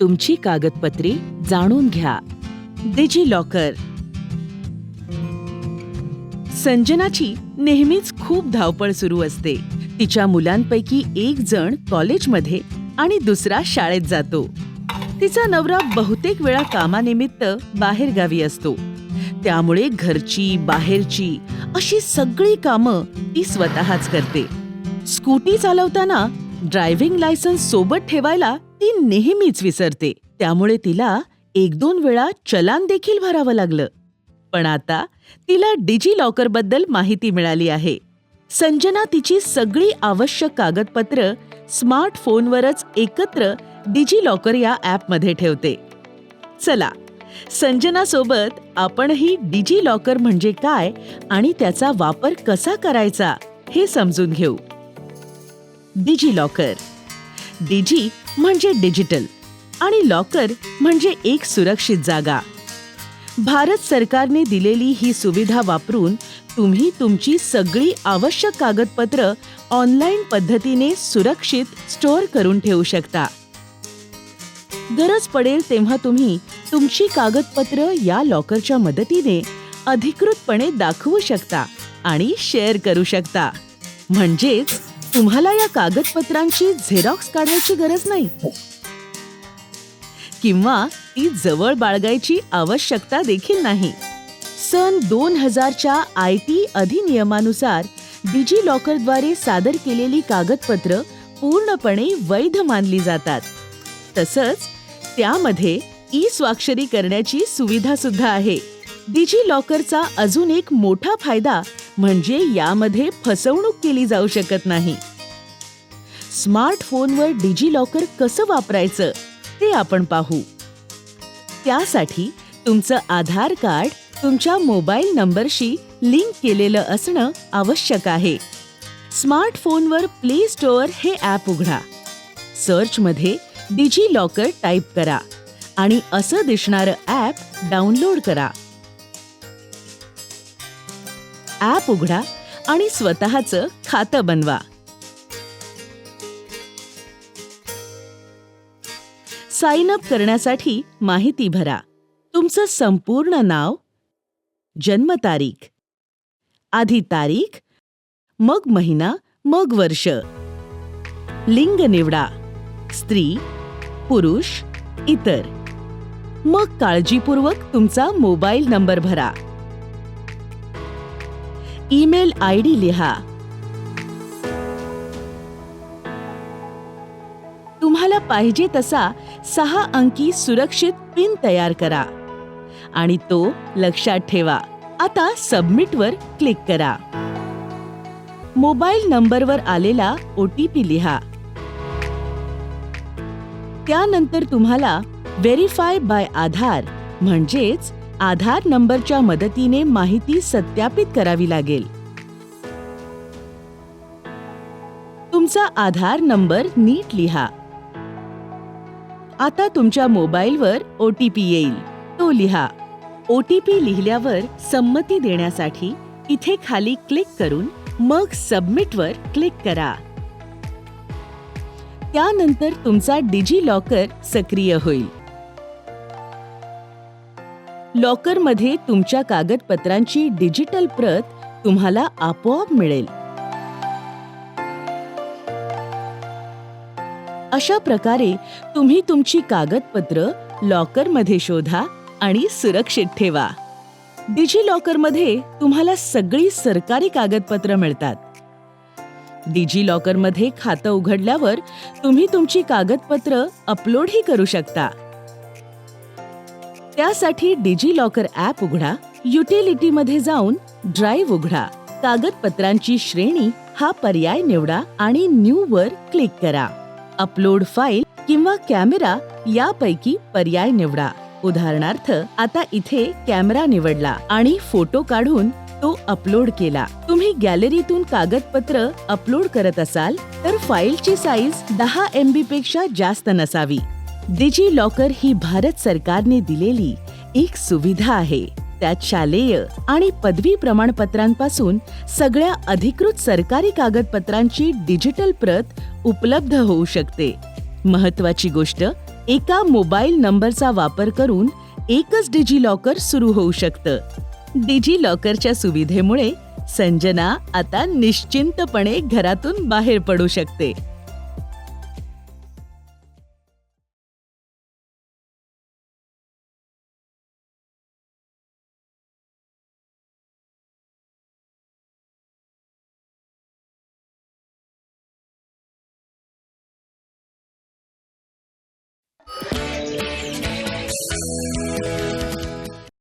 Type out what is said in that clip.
तुमची कागदपत्रे जाणून घ्या. डिजी लॉकर संजनाची नेहमीच खूप धावपळ सुरू असते. तिच्या मुलांपैकी एक जण कॉलेजमध्ये आणि दुसरा शाळेत जातो. तिचा नवरा बहुतेक वेळा कामानिमित्त बाहेरगावी असतो. त्यामुळे घरची बाहेरची अशी सगळी कामं ती स्वतःच करते. स्कूटी चालवताना ड्रायव्हिंग लायसन्स सोबत ठेवायला ती नेहमीच विसरते. त्यामुळे तिला एक दोन वेळा चलान देखील भरावं लागलं. पण आता तिला डिजी लॉकरबद्दल माहिती मिळाली आहे. संजना तिची सगळी आवश्यक कागदपत्र स्मार्टफोनवरच एकत्र डिजी लॉकर या ॲपमध्ये ठेवते. चला संजनासोबत आपणही डिजी लॉकर म्हणजे काय आणि त्याचा वापर कसा करायचा हे समजून घेऊ. डिजी लॉकर डिजी म्हणजे डिजिटल आणि लॉकर म्हणजे एक सुरक्षित जागा. भारत सरकारने दिलेली ही सुविधा वापरून तुम्ही तुमची सगळी आवश्यक कागदपत्र ऑनलाईन पद्धतीने सुरक्षित स्टोअर करून ठेवू शकता. गरज पडेल तेव्हा तुम्ही तुमची कागदपत्र या लॉकरच्या मदतीने अधिकृतपणे दाखवू शकता आणि शेअर करू शकता. म्हणजेच तुम्हाला या कागदपत्रांची झेरॉक्स काढायची गरज नाही. किंवा ती जवळ बाळगायची आवश्यकता देखील नाही. सन दोन हजारच्या आय टी अधिनियमानुसार डिजी लॉकरद्वारे सादर केलेली कागदपत्र पूर्णपणे वैध मानली जातात. तसंच त्यामध्ये ई स्वाक्षरी करण्याची सुविधा सुद्धा आहे. डिजी लॉकरचा अजून एक मोठा फायदा म्हणजे यामध्ये फसवणूक केली जाऊ शकत नाही. स्मार्टफोनवर डिजी लॉकर कसं वापरायचं ते आपण पाहू. त्यासाठी तुमचं आधार कार्ड तुमच्या मोबाईल नंबरशी लिंक केलेलं असणं आवश्यक आहे. स्मार्टफोनवर प्ले स्टोअर हे ॲप उघडा. सर्चमध्ये डिजी लॉकर टाईप करा आणि असं दिसणारं ॲप डाउनलोड करा. ॲप उघडा आणि स्वतःचं खातं बनवा. साइन अप करण्यासाठी माहिती भरा. तुमचं संपूर्ण नाव जन्मतारीख आधी तारीख मग महिना मग वर्ष. लिंग निवडा. स्त्री पुरुष इतर. मग काळजीपूर्वक तुमचा मोबाईल नंबर भरा. ईमेल आय डी लिहा. तुम्हाला पाहिजे तसा सहा अंकी सुरक्षित पिन तयार करा. आणि तो लक्षात ठेवा. आता सबमिटवर क्लिक करा. मोबाईल नंबरवर आलेला ओ टी पी लिहा. त्यानंतर तुम्हाला व्हेरीफाय बाय आधार म्हणजेच आधार नंबरच्या मदतीने माहिती सत्यापित करावी लागेल. तुमचा आधार नंबर नीट लिहा. आता तुमच्या मोबाईलवर ओ टी पी येईल. तो लिहा. ओ टी पी लिहिल्यावर संमती देण्यासाठी इथे खाली क्लिक करून मग सबमिटवर क्लिक करा. त्यानंतर तुमचा डिजी लॉकर सक्रिय होईल. लॉकरमध्ये तुमच्या कागदपत्रांची डिजिटल प्रत तुम्हाला आपोआप मिळेल. अशा प्रकारे तुम्ही तुमची कागदपत्र लॉकरमध्ये शोधा आणि सुरक्षित ठेवा. डिजी लॉकरमध्ये तुम्हाला सगळी सरकारी कागदपत्र मिळतात. डिजी लॉकरमध्ये खातं उघडल्यावर तुम्ही तुमची कागदपत्र अपलोडही करू शकता. त्यासाठी डिजी लॉकर ॲप उघडा युटिलिटीमध्ये जाऊन ड्राईव्ह उघडा कागदपत्रांची श्रेणी हा पर्याय निवडा आणि न्यू वर क्लिक करा. अपलोड फाईल किंवा कॅमेरा यापैकी पर्याय निवडा. उदाहरणार्थ आता इथे कॅमेरा निवडला आणि फोटो काढून तो अपलोड केला. तुम्ही गॅलरीतून कागदपत्र अपलोड करत असाल तर फाईलची साईज दहा एम बी पेक्षा जास्त नसावी. डिजी लॉकर ही भारत सरकारने दिलेली एक सुविधा आहे. त्यात शालेय आणि पदवी प्रमाणपत्रांपासून सगळ्या अधिकृत सरकारी कागदपत्रांची डिजिटल प्रत उपलब्ध होऊ शकते. महत्वाची गोष्ट एका मोबाईल नंबरचा वापर करून एकच डिजी लॉकर सुरू होऊ शकतं. डिजी लॉकरच्या सुविधेमुळे संजना आता निश्चिंतपणे घरातून बाहेर पडू शकते. Bye.